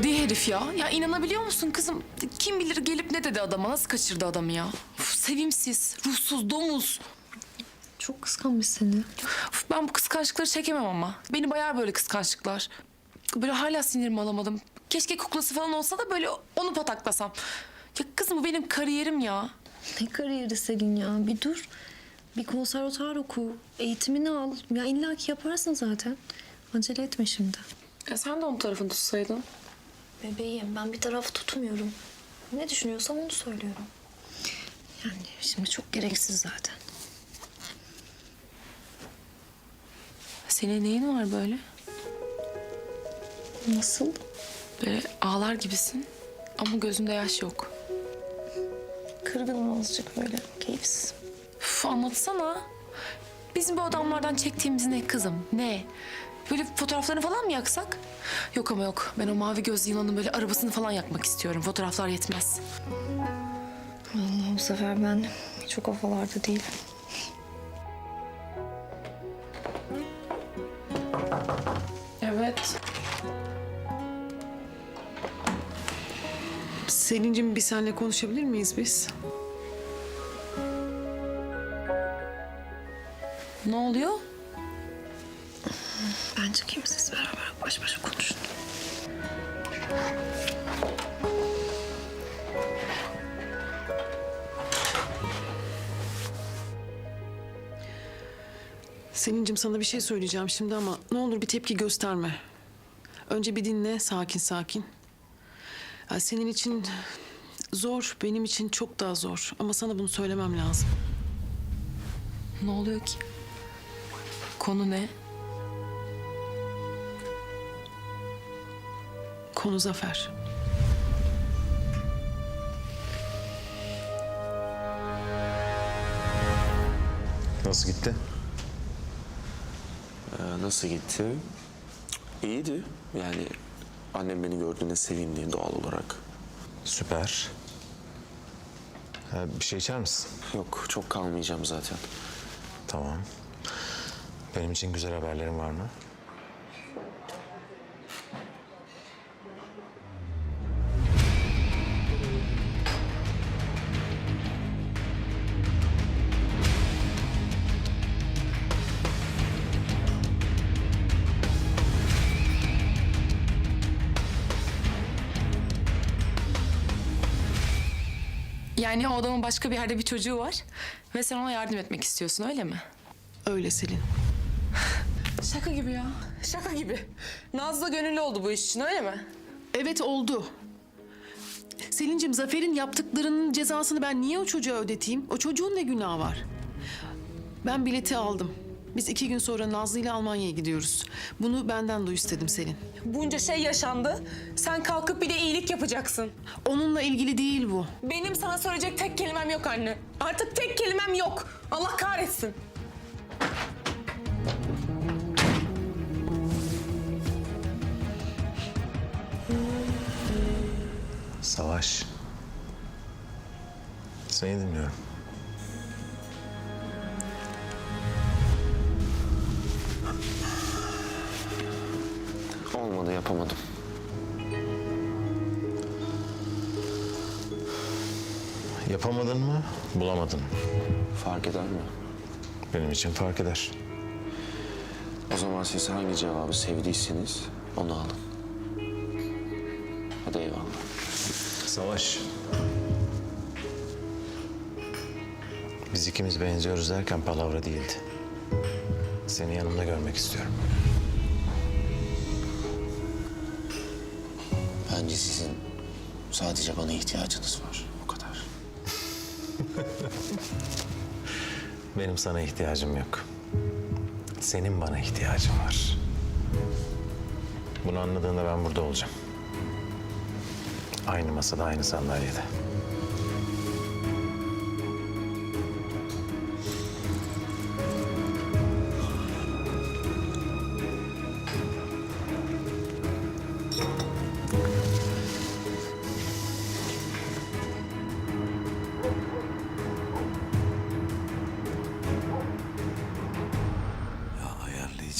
Adi herif ya. Ya inanabiliyor musun kızım? Kim bilir gelip ne dedi adama? Nasıl kaçırdı adamı ya? Uf, sevimsiz, ruhsuz, domuz. Çok kıskanmış seni. Uf, ben bu kıskançlıkları çekemem ama. Beni bayar böyle kıskançlıklar. Böyle hala sinirimi alamadım. Keşke kuklası falan olsa da böyle onu pataklasam. Ya kızım bu benim kariyerim ya. Ne kariyeri Selin ya bir dur. Bir konservatuar oku. Eğitimini al. Ya illa ki yaparsın zaten. Acele etme şimdi. Ya sen de onun tarafını tutsaydın. Bebeğim ben bir taraf tutmuyorum. Ne düşünüyorsam onu söylüyorum. Yani şimdi çok gereksiz zaten. Senin neyin var böyle? Nasıl? Böyle ağlar gibisin ama gözünde yaş yok. Kırgınım azıcık böyle. Keyifsiz. Üf, anlatsana. Bizim bu adamlardan çektiğimiz ne kızım? Ne? Böyle fotoğraflarını falan mı yaksak? Yok ama yok. Ben o mavi gözlü yılanın böyle arabasını falan yakmak istiyorum. Fotoğraflar yetmez. Vallahi bu sefer ben çok hafalarda değilim. Evet. Selin'cim bir seninle konuşabilir miyiz biz? Ne oluyor? Ben çıkayım siz beraber baş başa konuşun. Selin'cim sana bir şey söyleyeceğim şimdi ama ne olur bir tepki gösterme. Önce bir dinle sakin sakin. Ya senin için zor, benim için çok daha zor. Ama sana bunu söylemem lazım. Ne oluyor ki? Konu ne? Konu Zafer. Nasıl gitti? Ee, nasıl gitti? İyiydi. Yani annem beni gördüğünde sevindi doğal olarak. Süper. Ha, bir şey içer misin? Yok çok kalmayacağım zaten. Tamam. Benim için güzel haberlerin var mı? Yani o adamın başka bir yerde bir çocuğu var ve sen ona yardım etmek istiyorsun öyle mi? Öyle Selin. Şaka gibi ya. Şaka gibi. Nazlı gönüllü oldu bu iş için öyle mi? Evet oldu. Selin'cim Zafer'in yaptıklarının cezasını ben niye o çocuğa ödeteyim? O çocuğun ne günahı var? Ben bileti aldım. Biz iki gün sonra Nazlı ile Almanya'ya gidiyoruz. Bunu benden duy istedim Selin. Bunca şey yaşandı. Sen kalkıp bir de iyilik yapacaksın. Onunla ilgili değil bu. Benim sana söyleyecek tek kelimem yok anne. Artık tek kelimem yok. Allah kahretsin. Savaş. Seni dinliyorum. Yapamadım. Yapamadın mı, bulamadın? Fark eder mi? Benim için fark eder. O zaman siz hangi cevabı sevdiyseniz onu alın. Hadi eyvallah. Savaş. Biz ikimiz benziyoruz derken palavra değildi. Seni yanımda görmek istiyorum. Bence sizin sadece bana ihtiyacınız var. O kadar. Benim sana ihtiyacım yok. Senin bana ihtiyacın var. Bunu anladığında ben burada olacağım. Aynı masada, aynı sandalyede.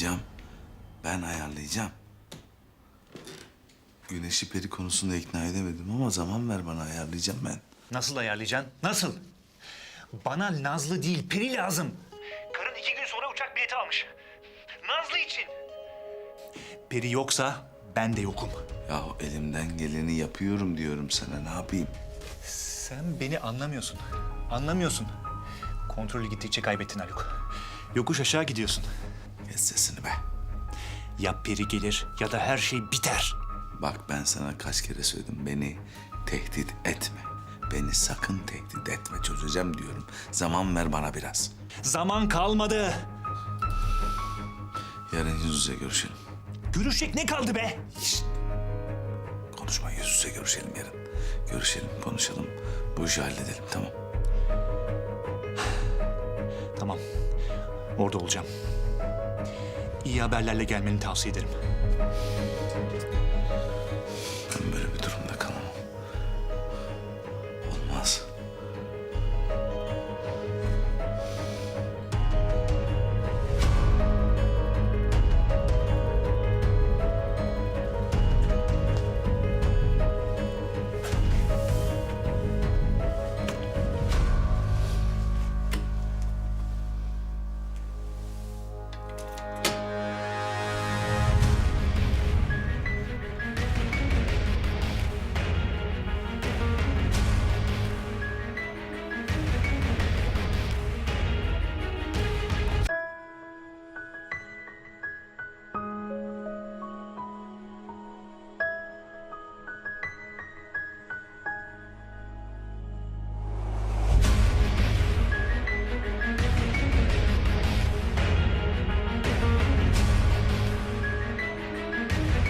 Ayarlayacağım. Ben ayarlayacağım. Güneş Güneşi peri konusunda ikna edemedim ama zaman ver bana ayarlayacağım ben. Nasıl ayarlayacaksın? Nasıl? Bana Nazlı değil, Peri lazım. Karın iki gün sonra uçak bileti almış. Nazlı için. Peri yoksa ben de yokum. Ya elimden geleni yapıyorum diyorum sana ne yapayım? Sen beni anlamıyorsun. Anlamıyorsun. Kontrolü gittikçe kaybettin Haluk. Yokuş aşağı gidiyorsun. Kes sesini be. Ya Peri gelir ya da her şey biter. Bak ben sana kaç kere söyledim beni tehdit etme. Beni sakın tehdit etme çözeceğim diyorum. Zaman ver bana biraz. Zaman kalmadı. Yarın yüz yüze görüşelim. Görüşecek ne kaldı be? Konuşma yüz yüze görüşelim yarın. Görüşelim konuşalım. Bu işi halledelim tamam. Tamam. Orada olacağım iyi haberlerle gelmeni tavsiye ederim.